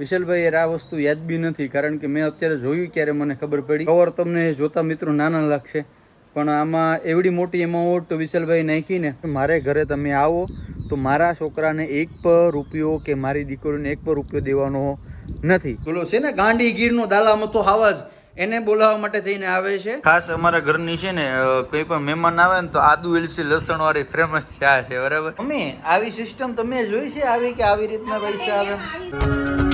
વિશાલભાઈ યાર આ વસ્તુ યાદ બી નથી કારણ કે મેં અત્યારે જોયું ક્યારે મને ખબર પડી. કવર તમને જોતા મિત્રો નાના લાગશે પણ આમાં એવડી મોટી એમાઉન્ટ વિશાલભાઈ નાખીને મારે ઘરે તમે આવો તો મારા છોકરાને એક પર રૂપિયો કે મારી દીકરીને એક પર રૂપિયો દેવાનો નથી. બોલો છે ને ગાંડી ગીરનો દાલામતો આવાજ આવા જ એને બોલાવવા માટે થઈને આવે છે. ખાસ અમારા ઘરની છે ને કોઈ પણ મહેમાન આવે ને તો આદુ એલસી લસણ વાળી ફેમસ ચા છે બરાબર? મમ્મી આવી સિસ્ટમ તમે જોઈ છે આવી કે આવી રીતના પૈસા આવે?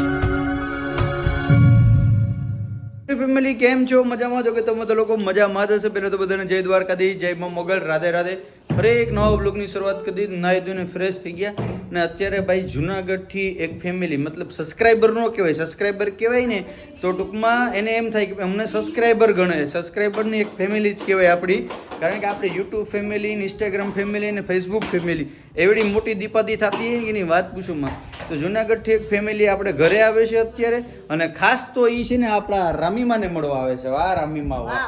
ફેમિલી કેમ છો? મજામાં છો કે તમે તો લોકો મજામાં જ હશે. પહેલાં તો બધાને જય દ્વારકાધી જય મા મોગલ. રાધે રાધે. ફરી એક નવા બ્લોગની શરૂઆત કરી દીધી નાહી ધોઈને ફ્રેશ થઈ ગયા. ને અત્યારે ભાઈ જુનાગઢથી એક ફેમિલી મતલબ સબસ્ક્રાઈબર નો કહેવાય. સબસ્ક્રાઈબર કહેવાય ને તો ટૂંકમાં એને એમ થાય કે અમને સબસ્ક્રાઈબર ગણે. સબસ્ક્રાઈબરની એક ફેમિલી જ કહેવાય આપણી. કારણ કે આપણે યુટ્યુબ ફેમિલી ઇન્સ્ટાગ્રામ ફેમિલી અને ફેસબુક ફેમિલી એવડી મોટી દીપાદી થતી હોય એની વાત પૂછું માં. તો જુનાગઢથી એક ફેમિલી આપણે ઘરે આવે છે અત્યારે અને ખાસ તો એ છે ને આપણા રામીમાને મળવા આવે છે. વાહ રામીમા વાહ.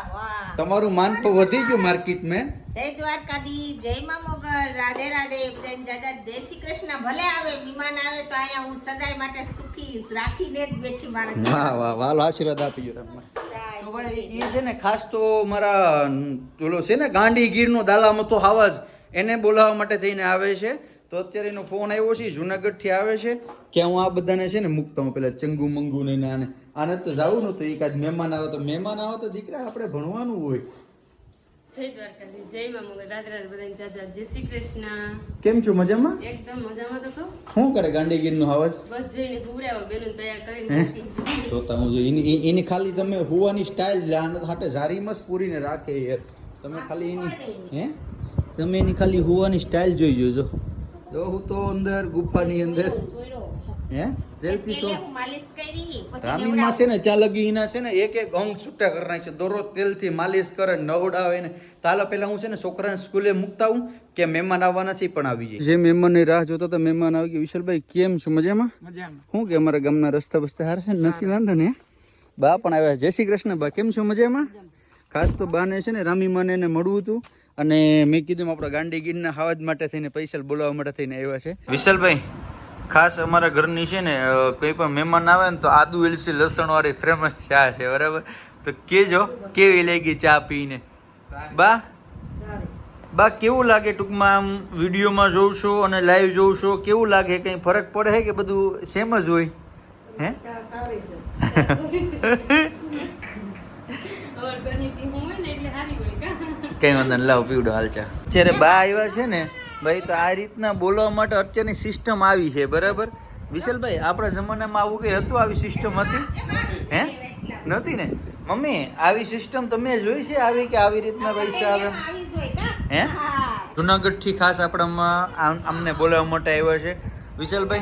તમારું માન તો વધી ગયું માર્કેટ મેં. જય દ્વારકાધી જય મા મોગલ રાધે રાધે. બધાને દાદા જય શ્રી કૃષ્ણ. ભલે આવે વિમાન આવે તો અહીંયા હું સદાય માટે સુખી રાખીને જ બેઠી મારા વાહ વાહ વાલો આશીર્વાદ આપી ગયો રામમાં સદાય તો ભાઈ એ છે ને ખાસ તો મારા પેલો છે ને ગાંડી ગીરનો દાલામાં તો આવા જ એને બોલાવવા માટે થઈને આવે છે. તો અત્યારે એનો ફોન આવ્યો છે જુનાગઢથી આવે છે કે હું આ બધાને છે ને મૂકતા હું પેલા ચંગુ મંગુ ને આને. આને તો જવું નહોતું એકાદ મહેમાન આવે તો મહેમાન આવે તો દીકરા આપણે ભણવાનું હોય. જય દ્વારકાધીશ જય મા મોગલ રાધે રાધે બધાને જાજા જય શ્રી કૃષ્ણ. કેમ છો મજામાં? એકદમ મજામાં તો શું કરે ગાંડીગીર ગીરનો અવાજ? બસ જઈને ગુવરાવો બેનું તૈયાર કરીને હું? એની એની ખાલી તમે હોવાની સ્ટાઇલ આને હાટે મસ્ત પૂરીને રાખે યાર તમે ખાલી એની હે? તમે એની ખાલી હોવાની સ્ટાઇલ જોઈ જોજો. જો હું તો અંદર ગુફાની અંદર. હે? તેલથી સો માલિશ કરી પછી રામીમાં છે ને ચા લગી એના છે ને એક એક અંગ છૂટા કરી નાખે છે. દરરોજ તેલથી માલિશ કરે નવડાવે ને. તાલા પહેલા હું છે ને છોકરાને સ્કૂલે મૂકતા હું કે મહેમાન આવવાના છે પણ આવી જાય. જે મહેમાનની રાહ જોતા હતા મહેમાન આવી ગયા. વિશાલભાઈ કેમ છો? મજામાં? શું કે અમારા ગામના રસ્તા બસ્તા હાર છે નથી વાંધો ને બા પણ આવ્યા જય શ્રી કૃષ્ણ બા કેમ છો? મજામાં? ખાસ તો બાને છે ને રામીમાને એને મળવું હતું. અને મેં કીધું આપણા ગાંડી ગીરના હાવજ માટે થઈને પૈસા બોલાવવા માટે થઈને આવ્યા છે. વિશાલભાઈ ખાસ અમારા ઘરની છે ને કોઈ પણ મહેમાન આવે ને તો આદુ એલસી લસણ વાળી ફેમસ ચા છે બરાબર? તો કેજો કેવી લાગી ચા પીને? બા? બા કેવું લાગે ટૂંકમાં આમ વિડીયોમાં જોઉં છો અને લાઈવ જોઉં છો? કેવું લાગે? કંઈ ફરક પડે છે કે બધું સેમ જ હોય? હે? અમાર ઘરની ટીમ હોય ને એટલે સારી હોય કા. કઈ વાંધો નહીં લાવ પીવડો હાલચા જ્યારે બા આવ્યા છે ને ભાઈ તો આ રીતના બોલવા માટે અત્યારની સિસ્ટમ આવી છે બરાબર? વિશાલભાઈ આપણા જમાનામાં આવું કંઈ હતું આવી સિસ્ટમ હતી? હે? નહોતી ને? મમ્મી આવી સિસ્ટમ તમે જોઈ છે આવી કે આવી રીતના પૈસા આવે? હે. જુનાગઢથી ખાસ આપણામાં આમ- અમને બોલાવવા માટે આવ્યા છે. વિશાલભાઈ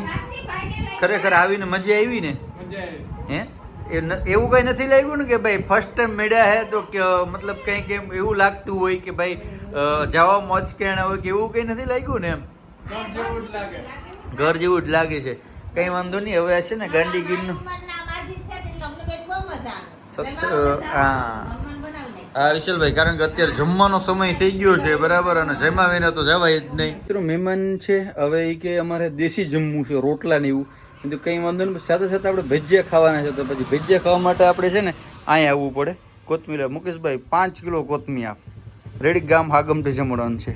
ખરેખર આવીને મજા આવી ને? હે? એ એવું કઈ નથી લાગ્યું ને કે ભાઈ ફર્સ્ટ ટાઈમ મળ્યા હે તો કે મતલબ કંઈક એમ એવું લાગતું હોય કે ભાઈ જવા મોજ કે હવે કેવું કંઈ નથી લાગ્યું ને એમ? ઘર જેવું જ લાગે છે. કંઈ વાંધો નહીં, હવે છે ને ગાંડી ગીરનું હા. હા, વિશાલભાઈ, કારણ કે અત્યારે જમવાનો સમય થઈ ગયો છે, બરાબર, અને જમા વિના તો જવાય જ નહીં. મિત્રો, મહેમાન છે, હવે કે અમારે દેશી જમવું છે, રોટલા ને એવું. તો કંઈ વાંધો નહીં, સાથે સાથે આપણે ભજીયા ખાવાના છે, તો પછી ભજીયા ખાવા માટે આપણે છે ને, અહીંયા આવવું પડે. કોથમીર, મુકેશભાઈ, પાંચ કિલો કોથમીર આપ. રેડી ગામ હાગમથી જમવાનું છે.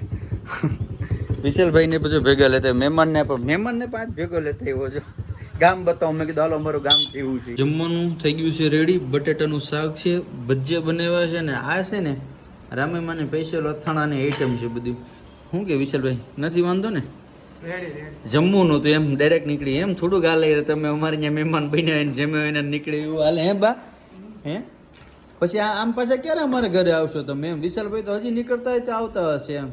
વિશાલભાઈને પછી ભેગા લેતા મહેમાનને પણ મહેમાનને પાંચ ભેગો લેતા આવ્યો છો. ગામ બતાવો. મેં કીધું હાલો અમારું ગામ કેવું છે. જમવાનું થઈ ગયું છે રેડી. બટેટાનું શાક છે ભજીયા બનાવ્યા છે ને આ છે ને રામેમાને સ્પેશિયલ અથાણાની આઈટમ છે બધી. શું કે વિશાલભાઈ? નથી વાંધો ને? જમવું નહોતું એમ ડાયરેક્ટ નીકળી. એમ થોડુંક હાલે. તમે અમારે ત્યાં મહેમાન બન્યા હોય ને જમ્યા હોય ને નીકળે એવું હાલે. હે બા? હે? પછી આમ પાછા ક્યારે અમારે ઘરે આવશો તમે એમ? વિશાલભાઈ તો હજી નીકળતા હોય તો આવતા હશે એમ.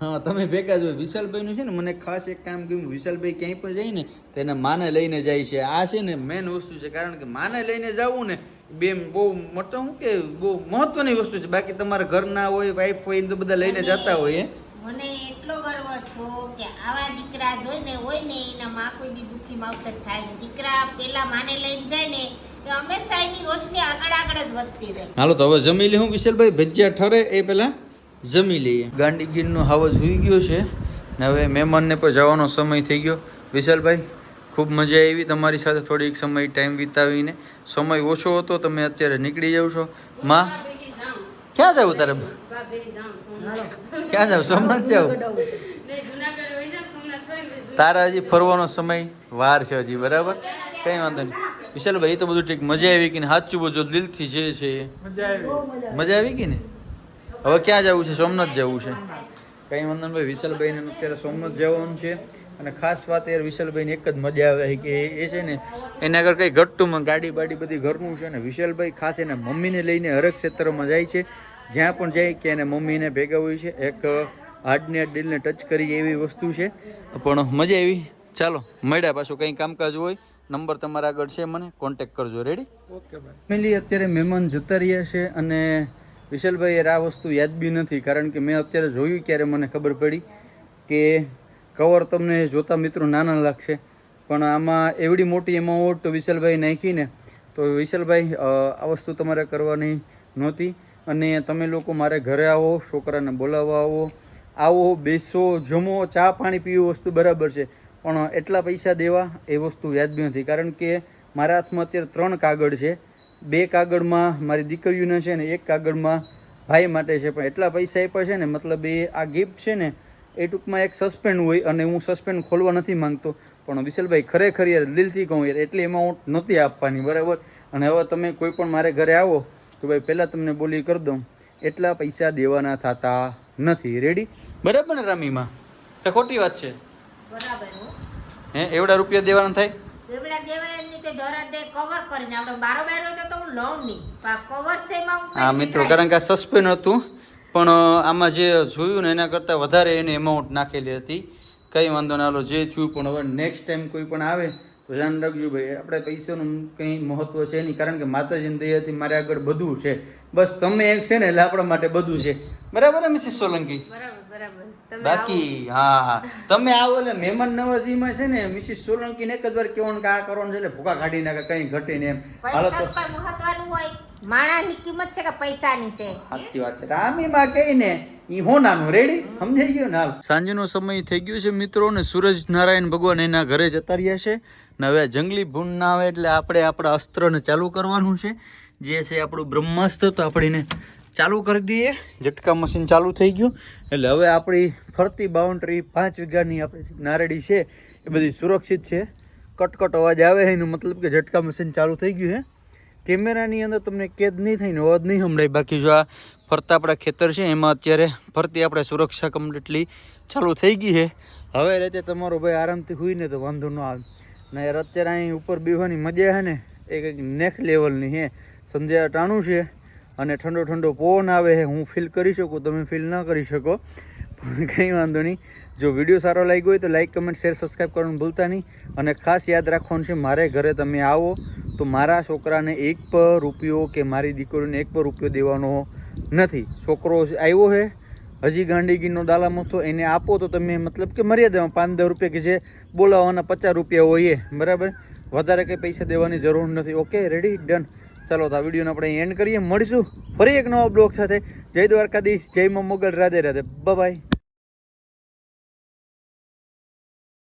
હા તમે ભેગા જ હોય. વિશાલભાઈનું છે ને મને ખાસ એક કામ ગમ્યું. વિશાલભાઈ ક્યાંય પણ જાય ને તો એના માને લઈને જાય છે. આ છે ને મેન વસ્તુ છે કારણ કે માને લઈને જવું ને બે બહુ મોટો શું કે બહુ મહત્વની વસ્તુ છે. બાકી તમારા ઘરના હોય વાઈફ હોય ને તો બધા લઈને જતા હોય હે? મને એટલો ગર્વ છો કે આવા દીકરા જોઈને હોય ને એના માં કોઈ દી દુખી માવતર થાય દીકરા પેલા માને લઈને જાય ને તો રોશની આગળ આગળ જ વધતી રહે. હાલો તો હવે જમી લે હું વિશાલભાઈ ભજીયા ઠરે એ પહેલા જમી લઈએ. ગાંડી ગીરનો હાવજ હોઈ ગયો છે ને હવે મહેમાનને પણ જવાનો સમય થઈ ગયો. વિશાલભાઈ ખૂબ મજા આવી. તમારી સાથે થોડીક સમય ટાઈમ વિતાવીને. સમય ઓછો હતો તમે અત્યારે નીકળી જાવ છો. માં. ક્યાં જાવ તારે. ક્યાં જાવ? સોમનાથ જાવ? તારા હજી ફરવાનો સમય વાર છે હજી બરાબર? કઈ વાંધો નહીં. વિશાલભાઈ એ તો બધું ઠીક. મજા આવી કે ને સાચું બધું દિલથી જે છે. મજા આવી. ગઈ ને? હવે ક્યાં જવું છે? સોમનાથ જવું છે. કઈ વાંધો નહીં ભાઈ વિશાલભાઈને અત્યારે સોમનાથ જવાનું છે. અને ખાસ વાત યાર વિશાલભાઈને એક જ મજા આવે કે એ છે ને એના આગળ કંઈ ઘટતું ગાડી બાડી બધી ઘરનું છે ને વિશાલભાઈ ખાસ એના મમ્મીને લઈને હરક ક્ષેત્રમાં જાય છે. જ્યાં પણ જાય કે એને મમ્મીને ભેગા હોય છે. એક હાર્ટને હાર્ટ દિલને ટચ કરી એવી વસ્તુ છે. પણ મજા આવી. ચાલો મળ્યા પાછું. કંઈ કામકાજ હોય નંબર તમારા આગળ છે મને કોન્ટેક કરજો. રેડી ઓકે ભાઈ ફેમિલી અત્યારે મહેમાન જતા રહ્યા છે અને વિશાલભાઈ યાર આ વસ્તુ યાદ બી નથી કારણ કે મેં અત્યારે જોયું ત્યારે મને ખબર પડી કે કવર તમને જોતા મિત્રો નાના લાગશે. પણ આમાં એવડી મોટી એમાઉન્ટ વિશાલભાઈ નાખીને તો વિશાલભાઈ આ વસ્તુ તમારે કરવાની નહોતી. અને તમે લોકો મારે ઘરે આવો છોકરાને બોલાવવા આવો. આવો, બેસો, જમો, ચા, પાણી પીવું વસ્તુ બરાબર છે. પણ એટલા પૈસા દેવા એ વસ્તુ વ્યાજબી નથી. કારણ કે મારા હાથમાં અત્યારે ત્રણ કાગળ છે. બે કાગળમાં મારી દીકરીઓને છે ને એક કાગળમાં ભાઈ માટે છે. પણ એટલા પૈસા આપ્યા છે ને, મતલબ એ આ ગિફ્ટ છે ને, એ ટૂંકમાં એક સસ્પેન્ડ હોય અને હું સસ્પેન્ડ ખોલવા નથી માંગતો. પણ વિશાલભાઈ ખરેખર યાર દિલથી કહું યાર, એટલી એમાઉન્ટ નહોતી આપવાની, બરાબર? અને હવે તમે કોઈ પણ મારે ઘરે આવો, તો ભાઈ પહેલાં તમને બોલી કરી દઉં. એટલા પૈસા દેવાના થતા નથી. રેડી બરાબર ને રમીમાં? તો ખોટી વાત છે. હે. એવડા રૂપિયા દેવાના થાય? દેવડા દેવાય તો દોરા દે કવર કરીને. આપણે બારો બાર તો તો હું લઉં નહીં. પણ કવર છે હા મિત્રો કારણ કે સસ્પેન્ડ હતું પણ આમાં જે જોયું ને એના કરતાં વધારે એને એમાઉન્ટ નાખેલી હતી. કંઈ વાંધો ના જે જોયું પણ હવે નેક્સ્ટ ટાઈમ કોઈ પણ આવે તો ધ્યાન રાખજો ભાઈ. આપણે પૈસાનું કંઈ મહત્વ છે નહીં કારણ કે માતાજીની દયાથી મારે આગળ બધું છે. બસ તમે એક છે ને એટલે આપણા માટે બધું છે. બરાબર મિસિસ સોલંકી? બરાબર. બાકી હા હા. તમે આવો એટલે મહેમાન નવાજીમાં છે ને મિસિસ સોલંકીને એક જ વાર કહેવાનું કે આ કરવાનું છે એટલે ભૂકા કાઢી નાખે કઈ ઘટે ને એમ. હાલો તો. મહત્વનું હોય. માણસની કિંમત છે કે પૈસાની છે? સાચી વાત છે. રામીમાં કહીને ઈ હોનાનું રેડી સમજાઈ ગયું ને? હાલ. સાંજનો સમય થઈ ગયો છે મિત્રો ને સૂરજ નારાયણ ભગવાન એના ઘરે જતા રહ્યા છે. ને હવે જંગલી ભૂન ના આવે એટલે આપણે આપણા અસ્ત્રને ચાલુ કરવાનું છે. જે છે આપણું બ્રહ્માસ્ત્ર તો આપણે એને ચાલુ કરી દઈએ. ઝટકા મશીન ચાલુ થઈ ગયું. એટલે હવે આપણી ફરતી બાઉન્ડ્રી પાંચ વીઘાની આપણી નારેડી છે, એ બધી સુરક્ષિત છે. કટકટ અવાજ આવે એનો મતલબ કે ઝટકા મશીન ચાલુ થઈ ગયું છે. કેમેરાની અંદર તમને કેદ નહીં થાય ને અવાજ નહીં સંભળાય. બાકી જો આ ફરતા આપણા ખેતર છે, એમાં અત્યારે ફરતી આપણે સુરક્ષા કમ્પ્લીટલી ચાલુ થઈ ગઈ છે. હવે રીતે તમારો ભાઈ આરામથી હોઈને તો વાંધો ન આવે. ને યાર અત્યારે અહીં ઉપર બેહવાની મજા છે ને, એ કંઈક નેક્સ્ટ લેવલની છે. સંધ્યા ટાણું છે. અને ઠંડો ઠંડો પવન આવે છે, હું ફીલ કરી શકું, તમે ફીલ ન કરી શકો. પણ કંઈ વાંધો નહીં. જો વીડિયો સારો લાગ્યો હોય તો લાઈક કમેન્ટ શેર સબસ્ક્રાઈબ કરવાનું ભૂલતા નહીં. અને ખાસ યાદ રાખવાનું છે, મારે ઘરે તમે આવો તો મારા છોકરાને એક પર રૂપિયો કે મારી દીકરીને એક પર રૂપિયો દેવાનો નથી. છોકરો આવ્યો છે, હજી ગાંડીગીરનો દાલામો તો એને આપો તો તમે મતલબ કે મર્યાદામાં પાંચ દસ રૂપિયા કે જે બોલાવવાના પચાસ રૂપિયા હોય એ, બરાબર? વધારે કંઈ પૈસા દેવાની જરૂર નથી. ઓકે રેડી ડન ચાલો તો આ વિડીયોને આપણે એન્ડ કરીએ. મળીશું ફરી એક નવા બ્લોગ સાથે. જય દ્વારકાધીશ, જય મમ્મગલ મોગલ. રાધે રાધે. બાય